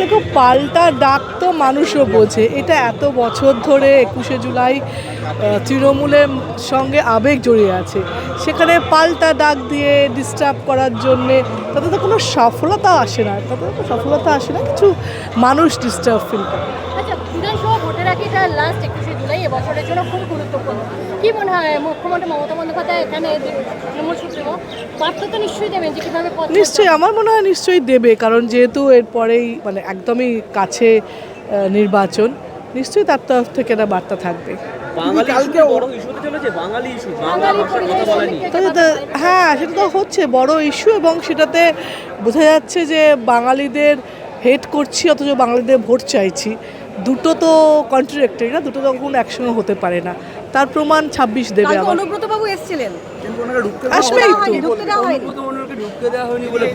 দেখো পাল্টা ডাক তো মানুষও বোঝে। এটা এত বছর ধরে একুশে জুলাই তৃণমূলের সঙ্গে আবেগ জড়িয়ে আছে। সেখানে পাল্টা ডাক দিয়ে ডিস্টার্ব করার জন্যে তাতে তো কোনো সফলতা আসে না। তাতে তো সফলতা আসে না, কিছু মানুষ ডিস্টার্ব ফিল করে। আচ্ছা ভোটের আগে লাস্ট একুশে জুলাই এবছরের জন্য খুব গুরুত্বপূর্ণ। কি মনে হয় মুখ্যমন্ত্রী মমতা বন্দ্যোপাধ্যায় এখানে তৃণমূল সুপ্রিমো বার্তা তো নিশ্চয়ই দেবেন যে কীভাবে নিশ্চয়ই আমার মনে হয় নিশ্চয়ই দেবে কারণ যেহেতু এরপরেই মানে একদমই কাছে নির্বাচন নিশ্চয়ই তার তরফ থেকে একটা বার্তা থাকবে। হ্যাঁ সেটা তো হচ্ছে বড় ইস্যু এবং সেটাতে বোঝা যাচ্ছে যে বাঙালিদের হেট করছি অথচ বাঙালিদের ভোট চাইছি। দুটো তো কন্ট্রাডিক্টরি না দুটো তো কখনো একসঙ্গে হতে পারে না। তার প্রমাণ ছাব্বিশ দেবে কালকে আবার। অনুব্রত বাবু এসেছিলেন আসবেই তো। ঢুকতে দেওয়া হয়নি। ঢুকতে দেওয়া হয়নি বলে